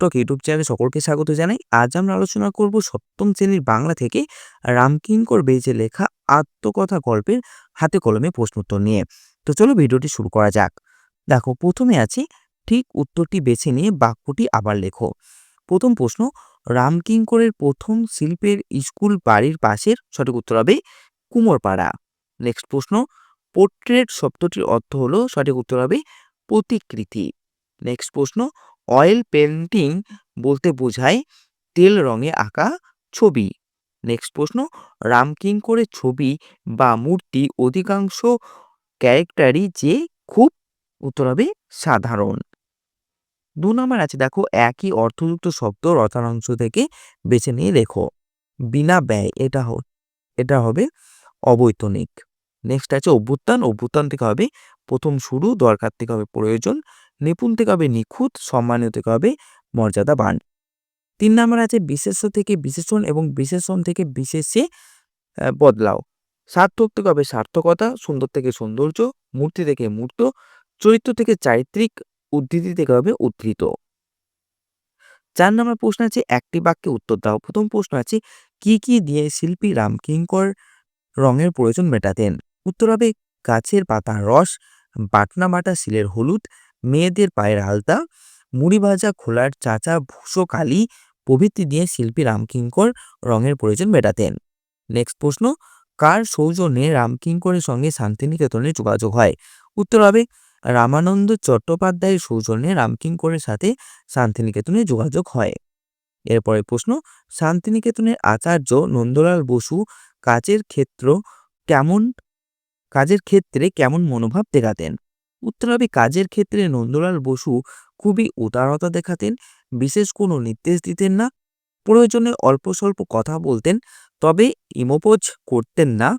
টক YouTube চ্যানেলে সকলকে স্বাগত জানাই। আজ আমরা আলোচনা করব সপ্তম শ্রেণির বাংলা থেকে রামকিঙ্কর বেজে লেখা আত্মকথা গল্পের হাতে কলমে প্রশ্নোত্তর নিয়ে। তো চলো ভিডিওটি শুরু করা যাক। দেখো, প্রথমে আছে, ঠিক উত্তরটি বেছে নিয়ে বাক্যটি আবার লেখো। প্রথম প্রশ্ন রামকিঙ্করের প্রথম শিল্পের স্কুল বাড়ির পাশের, সঠিক উত্তর হবে কুমোরপাড়া। নেক্সট প্রশ্ন পোর্ট্রেট শব্দটির অর্থ হলো, সঠিক উত্তর হবে প্রতিকৃতি। নেক্সট প্রশ্ন অয়েল পেন্টিং বলতে বোঝায় তেল রঙে আঁকা ছবি। নেক্সট প্রশ্ন রামকিঙ্করের ছবি বা মূর্তি অধিকাংশ ক্যারেক্টারই যে খুব, উত্তর হবে সাধারণ। দু নম্বর আছে, দেখো, একই অর্থযুক্ত শব্দ রচনাংশ থেকে বেছে নিয়ে লেখো। বিনা ব্যয়, এটা এটা হবে অবৈতনিক। নেক্সট আছে, অভ্যুত্থান অভ্যুত্থান থেকে হবে প্রথম শুরু, দরকার থেকে হবে প্রয়োজন। নিপুণ থেকে হবে নিখুঁত, সম্মানীয় থেকে হবে মর্যাদাবান তিন নম্বর আছে বিশেষ্য থেকে বিশেষণ এবং বিশেষণ থেকে বিশেষে বদলাও। সার্থক থেকে হবে সার্থকতা, সুন্দর থেকে সৌন্দর্য, মূর্তি থেকে মূর্ত, চরিত্র থেকে চারিত্রিক, উদ্ধৃতি থেকে হবে উদ্ধৃত। চার নম্বর প্রশ্ন আছে, একটি বাক্যে উত্তর দাও। প্রথম প্রশ্ন আছে, কি কি দিয়ে শিল্পী রামকিঙ্কর রঙের প্রয়োজন মেটাতেন? উত্তর হবে, গাছের পাতার রস, বাটনা বাটা শিলের হলুদ মেয়েদের পায়ের আলতা, মুড়ি ভাজা খোলার চাচা ভূষো কালি প্রভৃতি দিয়ে শিল্পী রামকিঙ্কর রঙের প্রয়োজন মেটাতেন। নেক্সট প্রশ্ন, কার সৌজন্যে রামকিঙ্করের সঙ্গে শান্তিনিকেতনের যোগাযোগ হয়? উত্তর হবে, রামানন্দ চট্টোপাধ্যায়ের সৌজন্যে রামকিঙ্করের সাথে শান্তিনিকেতনে যোগাযোগ হয়। এরপরে প্রশ্ন, শান্তিনিকেতনের আচার্য নন্দলাল বসু কাজের ক্ষেত্র কেমন, কাজের ক্ষেত্রে কেমন মনোভাব দেখাতেন? উত্তর হবে কাজের ক্ষেত্রে নন্দলাল বসু খুবই উদারতা দেখাতেন, বিশেষ কোনো নির্দেশ দিতেন না, প্রয়োজনে অল্প স্বল্প কথা বলতেন, তবে ইমোপোজ করতেন না,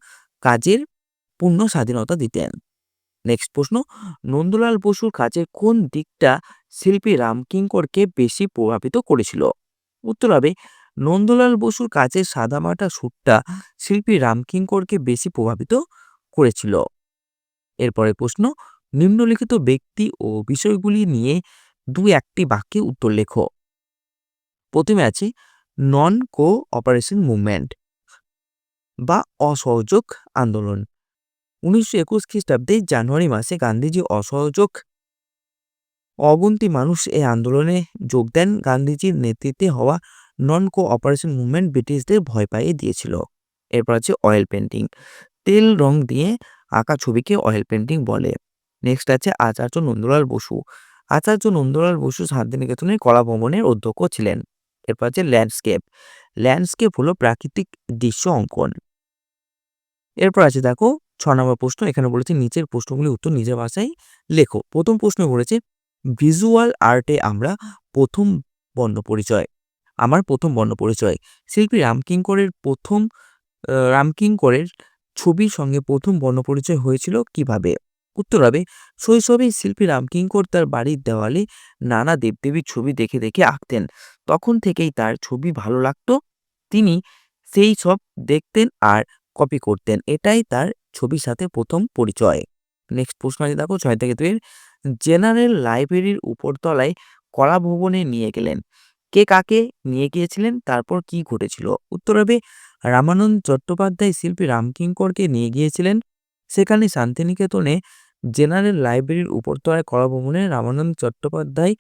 কাজের পূর্ণ স্বাধীনতা দিতেন। নেক্সট প্রশ্ন, নন্দলাল বসুর কাজের কোন দিকটা শিল্পী রামকিঙ্করকে বেশি প্রভাবিত করেছিল? উত্তর হবে নন্দলাল বসুর কাজের সাদামাটা সুরটা শিল্পী রামকিঙ্করকে বেশি প্রভাবিত করেছিল। এরপরে প্রশ্ন নিম্নলিখিত ব্যক্তি ও বিষয়গুলি নিয়ে দু একটি বাক্যে উত্তর লেখো। প্রথমে আছে, নন কো অপারেশন মুভমেন্ট বা অসহযোগ আন্দোলন উনিশশো একুশ খ্রিস্টাব্দে জানুয়ারি মাসে গান্ধীজি অসহযোগ, অগুন্তি মানুষ এই আন্দোলনে যোগ দেন। গান্ধীজির নেতৃত্বে হওয়া নন কো অপারেশন মুভমেন্ট ব্রিটিশদের ভয় পাইয়ে দিয়েছিল। এরপর আছে অয়েল পেন্টিং তেল রং দিয়ে আঁকা ছবিকে অয়েল পেন্টিং বলে। নেক্সট আছে আচার্য নন্দলাল বসু। আচার্য নন্দলাল বসু শান্তিনিকেতনের কলা ভবনের অধ্যক্ষ ছিলেন। এরপর আছে ল্যান্ডস্কেপ ল্যান্ডস্কেপ হলো প্রাকৃতিক দৃশ্য অঙ্কন। এরপর আছে দেখো, ছ নম্বর প্রশ্ন, এখানে বলেছে নিচের প্রশ্নগুলি উত্তর নিজের ভাষায় লেখো। প্রথম প্রশ্ন বলেছে ভিজুয়াল আর্টে আমরা প্রথম বর্ণ পরিচয়, আমার প্রথম বর্ণ পরিচয়। শিল্পী রামকিঙ্করের প্রথম রামকিঙ্করের ছবির সঙ্গে প্রথম বর্ণ পরিচয় হয়েছিল কীভাবে? উত্তর হবে শৈশবে শিল্পী রামকিঙ্কর তার বাড়ির দেওয়ালে নানা দেবদেবীর ছবি দেখে দেখে আঁকতেন। তখন থেকেই তার ছবি ভালো লাগতো। তিনি সেই সব দেখতেন আর কপি করতেন। এটাই তার ছবির সাথে প্রথম পরিচয়। নেক্সট প্রশ্ন আছে দেখো, ছয় থেকে দুই জেনারেল লাইব্রেরির উপরতলায় কলা ভবনে নিয়ে গেলেন। কে কাকে নিয়ে গিয়েছিলেন, তারপর কি ঘটেছিল? উত্তর হবে, রামানন্দ চট্টোপাধ্যায় শিল্পী রামকিঙ্করকে নিয়ে গিয়েছিলেন। সেখানে শান্তিনিকেতনে জেনারেল লাইব্রেরির উপরতলায় কলা ভবনে রামানন্দ চট্টোপাধ্যায়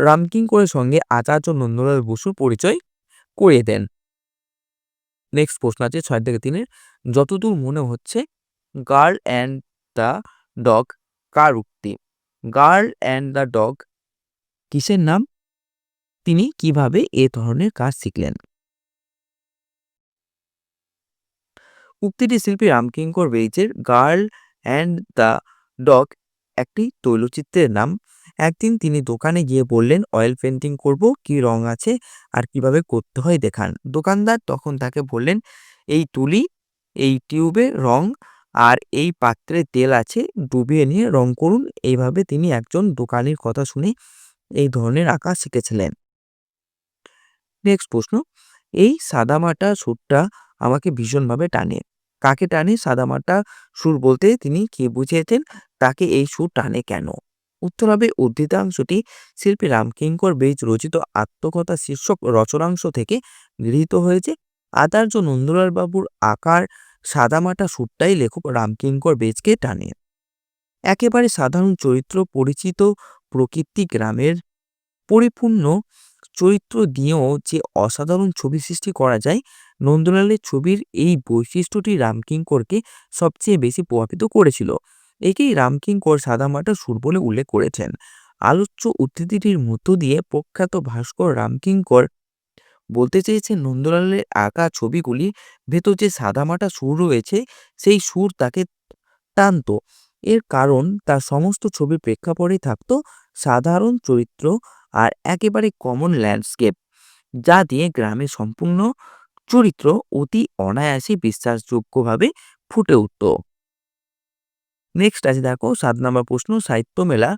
রামকিঙ্করের সঙ্গে আচার্য নন্দলাল বসুর পরিচয় করিয়ে দেন। নেক্সট প্রশ্ন আছে ছয় থেকে তিনের। যতদূর মনে হচ্ছে গার্ল অ্যান্ড দ্য ডগ কার উক্তি? গার্ল অ্যান্ড দ্য ডগ কিসের নাম? তিনি কীভাবে এ ধরনের কাজ শিখলেন? উক্তিটি শিল্পী রামকিঙ্কর বেইচের গার্ল অ্যান্ড দ্য ডগ একটি তৈলচিত্রের নাম। একদিন তিনি দোকানে গিয়ে বললেন অয়েল পেন্টিং করব, কি রং আছে আর কীভাবে করতে হয় দেখান। দোকানদার তখন তাকে বললেন, এই তুলি, এই টিউবে রং আর এই পাত্রে তেল আছে, ডুবিয়ে নিয়ে রং করুন। এইভাবে তিনি একজন দোকানির কথা শুনে এই ধরনের আঁকা শিখেছিলেন। নেক্সট প্রশ্ন, এই সাদামাটা, সুরটা আমাকে ভীষণভাবে টানে। কাকে টানে? সাদামাটা সুর বলতে তিনি কি বুঝিয়েছেন? তাকে এই সুর টানে কেন? উত্তর হবে উদ্ধৃতাংশটি। শিল্পী রামকিঙ্কর বেইজ রচিত আত্মকথা শীর্ষক রচনাংশ থেকে গৃহীত হয়েছে। আচার্য নন্দলাল বাবুর আকার সাদামাটা সুরটাই লেখক রামকিঙ্কর বেজকে টানে। একেবারে সাধারণ চরিত্র পরিচিত প্রকৃতি গ্রামের পরিপূর্ণ চরিত্র দিয়েও যে অসাধারণ ছবি সৃষ্টি করা যায় নন্দলালের ছবির এই বৈশিষ্ট্যটি রামকিঙ্করকে সবচেয়ে বেশি প্রভাবিত করেছিল। একেই রামকিঙ্কর সাদামাটা সুর বলে উল্লেখ করেছেন। আলোচ্য উদ্ধৃতিটির মধ্য দিয়ে প্রখ্যাত ভাস্কর রামকিঙ্কর বলতে চেয়েছে নন্দলালের আঁকা ছবিগুলি ভেতর যে সাদামাটা সুর রয়েছে, সেই সুর তাকে টানত। এর কারণ তার সমস্ত ছবির প্রেক্ষাপটেই থাকতো সাধারণ চরিত্র আর একেবারে কমন ল্যান্ডস্কেপ যা দিয়ে গ্রামে সম্পূর্ণ চরিত্র অতি অনায়াসে বিশ্বাসযোগ্যভাবে ফুটে উঠত। নেক্সট আছে দেখো, সাত নম্বর প্রশ্ন সাহিত্য মেলা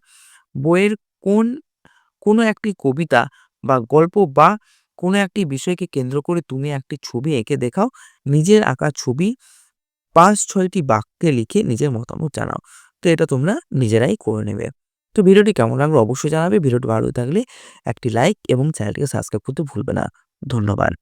বইয়ের কোন, কোনো একটি কবিতা বা গল্প বা কোনো একটি বিষয়কে কেন্দ্র করে তুমি একটি ছবি এঁকে দেখাও, নিজের আঁকা ছবি, পাঁচ, ছয়টি বাক্যে লিখে নিজের মতামত জানাও। তো এটা তোমরা নিজেরাই করে নেবে। তো ভিডিওটি কেমন লাগল অবশ্যই জানাবে, ভিডিওটি ভালো থাকলে একটি লাইক এবং চ্যানেলটিকে সাবস্ক্রাইব করতে ভুলবে না। ধন্যবাদ।